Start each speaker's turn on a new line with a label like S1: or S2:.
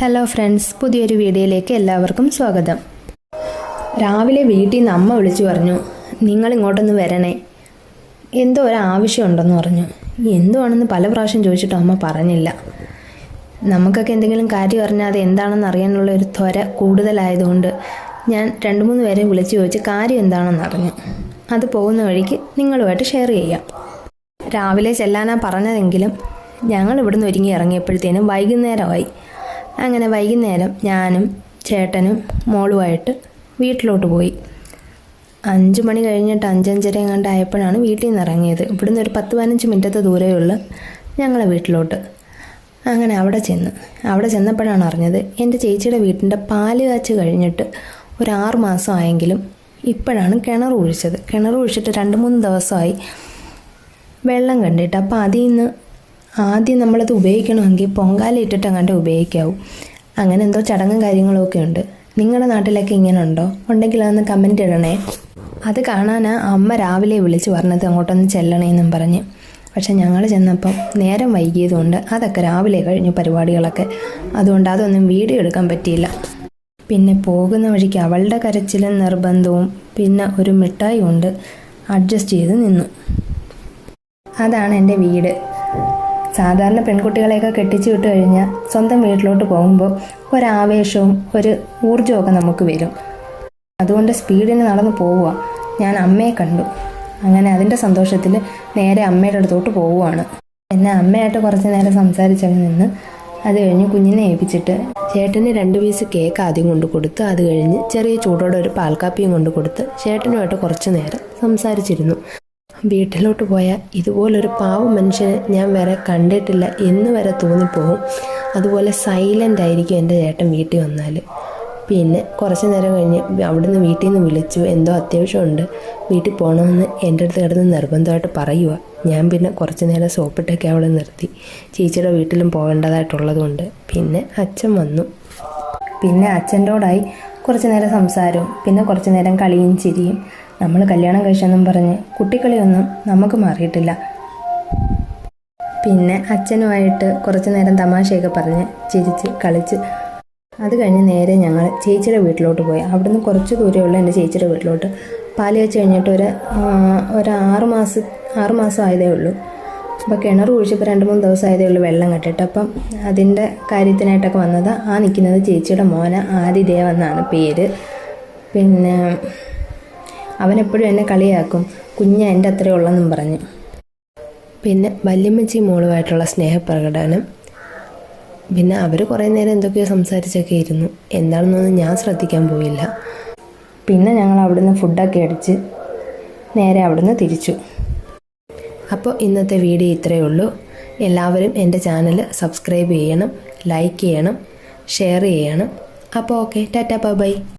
S1: Hello friends പുതിയൊരു വീഡിയോയിലേക്ക് എല്ലാവർക്കും സ്വാഗതം. രാവിലെ വീട്ടിൽ നിന്ന് അമ്മ വിളിച്ചു പറഞ്ഞു നിങ്ങൾ ഇങ്ങോട്ടൊന്ന് വരണേ. എന്തോ ഒരു ആവശ്യമുണ്ടെന്ന് പറഞ്ഞു. എന്തോ ആണെന്ന് പല പ്രാവശ്യം ചോദിച്ചിട്ട് അമ്മ പറഞ്ഞില്ല. നമുക്കൊക്കെ എന്തെങ്കിലും കാര്യം അറിഞ്ഞാൽ അത് എന്താണെന്ന് അറിയാനുള്ള ഒരു ത്വര കൂടുതലായതുകൊണ്ട് ഞാൻ രണ്ട് മൂന്ന് പേരെ വിളിച്ച് ചോദിച്ച് കാര്യം എന്താണെന്ന് അറിഞ്ഞു. അത് പോകുന്ന വഴിക്ക് നിങ്ങളുമായിട്ട് ഷെയർ ചെയ്യാം. രാവിലെ ചെല്ലാനാ പറഞ്ഞതെങ്കിലും ഞങ്ങൾ ഇവിടുന്ന് ഒരുങ്ങി ഇറങ്ങിയപ്പോഴത്തേനും വൈകുന്നേരമായി. അങ്ങനെ വൈകുന്നേരം ഞാനും ചേട്ടനും മോളുമായിട്ട് വീട്ടിലോട്ട് പോയി. അഞ്ച് മണി കഴിഞ്ഞിട്ട് അഞ്ചഞ്ചര എങ്ങാണ്ട് ആയപ്പോഴാണ് വീട്ടിൽ നിന്ന് ഇറങ്ങിയത്. ഇവിടുന്ന് ഒരു പത്ത് പതിനഞ്ച് മിനിറ്റത്തെ ദൂരമേ ഉള്ളൂ ഞങ്ങളെ വീട്ടിലോട്ട്. അങ്ങനെ അവിടെ ചെന്ന്. അവിടെ ചെന്നപ്പോഴാണ് അറിഞ്ഞത് എന്റെ ചേച്ചിയുടെ വീട്ടിന്റെ പാൽ കാച്ച് കഴിഞ്ഞിട്ട് ഒരു ആറ് മാസം ആയെങ്കിലും ഇപ്പോഴാണ് കിണർ ഒഴിച്ചത്. കിണർ ഒഴിച്ചിട്ട് രണ്ട് മൂന്ന് ദിവസമായി വെള്ളം കണ്ടിട്ട്. അപ്പോൾ അതിൽ നിന്ന് ആദ്യം നമ്മളത് ഉപയോഗിക്കണമെങ്കിൽ പൊങ്കാല ഇട്ടിട്ട് അങ്ങോട്ട് ഉപയോഗിക്കാവൂ. അങ്ങനെ എന്തോ ചടങ്ങും കാര്യങ്ങളൊക്കെ ഉണ്ട്. നിങ്ങളുടെ നാട്ടിലൊക്കെ ഇങ്ങനെ ഉണ്ടോ? ഉണ്ടെങ്കിൽ അതൊന്ന് കമന്റ് ഇടണേ. അത് കാണാനാ അമ്മ രാവിലെ വിളിച്ച് പറഞ്ഞത് അങ്ങോട്ടൊന്ന് ചെല്ലണേന്നും പറഞ്ഞ്. പക്ഷെ ഞങ്ങൾ ചെന്നപ്പം നേരം വൈകിയതുകൊണ്ട് അതൊക്കെ രാവിലെ കഴിഞ്ഞു പരിപാടികളൊക്കെ. അതുകൊണ്ട് അതൊന്നും വീഡിയോ എടുക്കാൻ പറ്റിയില്ല. പിന്നെ പോകുന്ന വഴിക്ക് അവളുടെ കരച്ചിലും നിർബന്ധവും പിന്നെ ഒരു മിഠായി കൊണ്ട് അഡ്ജസ്റ്റ് ചെയ്ത് നിന്നു. അതാണ് എന്റെ വീട്. സാധാരണ പെൺകുട്ടികളെയൊക്കെ കെട്ടിച്ചു വിട്ട് കഴിഞ്ഞാൽ സ്വന്തം വീട്ടിലോട്ട് പോകുമ്പോൾ ഒരാവേശവും ഒരു ഊർജമൊക്കെ നമുക്ക് വരും. അതുകൊണ്ട് സ്പീഡിന് നടന്ന് പോവുക. ഞാൻ അമ്മയെ കണ്ടു. അങ്ങനെ അതിന്റെ സന്തോഷത്തിൽ നേരെ അമ്മയുടെ അടുത്തോട്ട് പോവുകയാണ്. എന്നെ അമ്മയായിട്ട് കുറച്ച് നേരം സംസാരിച്ചങ്ങ് നിന്ന് അത് കഴിഞ്ഞ് കുഞ്ഞിനെ ഏൽപ്പിച്ചിട്ട് ചേട്ടന് രണ്ട് പീസ് കേക്ക് ആദ്യം കൊണ്ട് കൊടുത്ത് അത് കഴിഞ്ഞ് ചെറിയ ചൂടോടെ ഒരു പാൽക്കാപ്പിയും കൊണ്ട് കൊടുത്ത് ചേട്ടനുമായിട്ട് കുറച്ച് നേരം സംസാരിച്ചിരുന്നു. വീട്ടിലോട്ട് പോയാൽ ഇതുപോലൊരു പാവ മനുഷ്യനെ ഞാൻ വരെ കണ്ടിട്ടില്ല എന്ന് വരെ തോന്നിപ്പോവും അതുപോലെ സൈലന്റ് ആയിരിക്കും എന്റെ ചേട്ടൻ വീട്ടിൽ വന്നാൽ പിന്നെ കുറച്ച് നേരം കഴിഞ്ഞ് അവിടുന്ന് വീട്ടിൽ നിന്ന് വിളിച്ചു എന്തോ അത്യാവശ്യമുണ്ട്. വീട്ടിൽ പോകണമെന്ന് എന്റെ അടുത്ത് കിടന്ന് നിർബന്ധമായിട്ട് പറയുക ഞാൻ പിന്നെ കുറച്ച് നേരം സോപ്പിട്ടൊക്കെ അവിടെ നിർത്തി. ചേച്ചിയുടെ വീട്ടിലും പോകേണ്ടതായിട്ടുള്ളതുകൊണ്ട് പിന്നെ അച്ഛൻ വന്നു. പിന്നെ അച്ഛന്റോടായി കുറച്ച് നേരം സംസാരവും പിന്നെ കുറച്ച് നേരം കളിയും ചിരിയും. നമ്മൾ കല്യാണം കഴിച്ചെന്നും പറഞ്ഞ് കുട്ടിക്കളിയൊന്നും നമുക്ക് മാറിയിട്ടില്ല. പിന്നെ അച്ഛനുമായിട്ട് കുറച്ച് നേരം തമാശയൊക്കെ പറഞ്ഞ് ചിരിച്ച് കളിച്ച്. അത് കഴിഞ്ഞ് നേരെ ഞങ്ങൾ ചേച്ചിയുടെ വീട്ടിലോട്ട് പോയി. അവിടുന്ന് കുറച്ച് ദൂരെയുള്ള എന്റെ ചേച്ചിയുടെ വീട്ടിലോട്ട്. പാൽ വെച്ച് കഴിഞ്ഞിട്ട് ഒരു ഒരു ആറ് മാസം ആറ് മാസം ആയതേ ഉള്ളൂ. അപ്പോൾ കിണർ കുഴിച്ചപ്പോൾ രണ്ട് മൂന്ന് ദിവസം ആയതേ ഉള്ളൂ വെള്ളം കെട്ടിട്ട് അപ്പം അതിന്റെ കാര്യത്തിനായിട്ടൊക്കെ വന്നത് ആ നിൽക്കുന്നത് ചേച്ചിയുടെ മോന ആദിദേവ് എന്നാണ് പേര്. പിന്നെ അവനെപ്പോഴും എന്നെ കളിയാക്കും. കുഞ്ഞ എന്റെ അത്രേ ഉള്ളെന്നും പറഞ്ഞു. പിന്നെ വല്യമ്മച്ചി മോളുമായിട്ടുള്ള സ്നേഹപ്രകടനം. പിന്നെ അവർ കുറേ നേരം എന്തൊക്കെയോ സംസാരിച്ചൊക്കെ ഇരുന്നു. എന്താണെന്നൊന്നും ഞാൻ ശ്രദ്ധിക്കാൻ പോയില്ല. പിന്നെ ഞങ്ങൾ അവിടുന്ന് ഫുഡൊക്കെ അടിച്ച് നേരെ അവിടുന്ന് തിരിച്ചു. അപ്പോൾ ഇന്നത്തെ വീഡിയോ ഇത്രയേ ഉള്ളൂ. എല്ലാവരും എന്റെ ചാനൽ സബ്സ്ക്രൈബ് ചെയ്യണം ലൈക്ക് ചെയ്യണം ഷെയർ ചെയ്യണം. അപ്പോൾ ഓക്കെ ടാറ്റാ ബൈ.